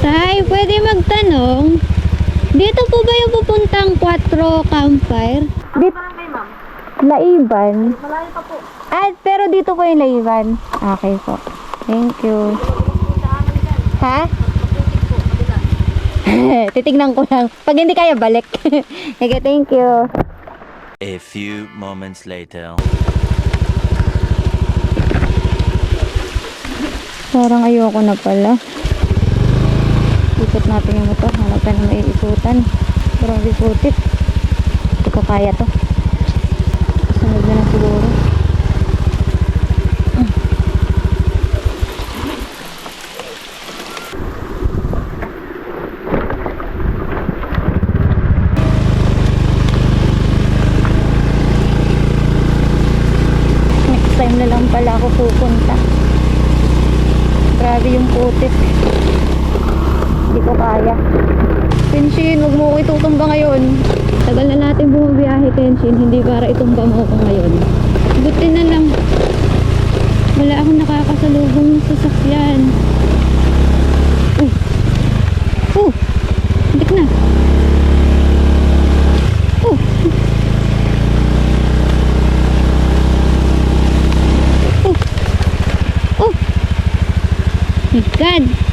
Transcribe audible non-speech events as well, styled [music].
Tay, pwede magtanong? Dito po ba yung pupuntang 4 campfire? Dito, ma'am. Laiban. Malayo pa po. Ah, pero dito po yung Laiban. Okay po. Thank you. Ha? [laughs] Titignan ko lang. Pag hindi kaya, balik. [laughs] Sige, thank you. A few moments later. Parang ayoko na pala. Ikot natin yung motor. Hanap tayo ng maiikutan. Grabe putik. Hindi ko kaya to. Sunod na siguro. Next time na lang pala ako pupunta. Grabe yung putik. Hindi ko kaya. Kenshin, huwag mo ko itutumba ngayon. Tagal na natin bumabiyahe, Kenshin. Hindi para itumba mo ko ngayon. Buti na lang. Wala akong nakakasalubong na sasakyan. Uy. Uh. Hindi na. Uh. Uh. Oh. My God.